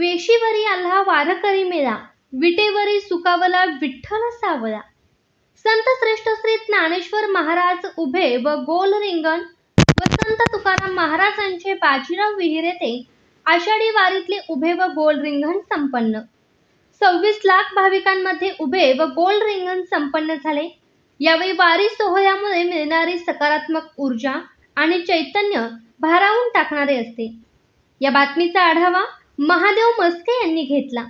वेशीवरी दहा वारकरी मेळा विटेवरी सुकावला विठ्ठल सावळा संत श्रेष्ठ श्री ज्ञानेश्वर महाराज उभे व गोल रिंगण व संत तुकाराम महाराजांचे बाजीराव विहीर येथे आषाढी वारीतले उभे व गोल रिंगण संपन्न. सव्वीस लाख भाविकांमध्ये उभे व गोल रिंगण संपन्न झाले. यावेळी वारी सोहळ्यामुळे मिळणारी सकारात्मक ऊर्जा आणि चैतन्य भारावून टाकणारे असते. या बातमीचा आढावा महादेव मस्के यांनी घेतला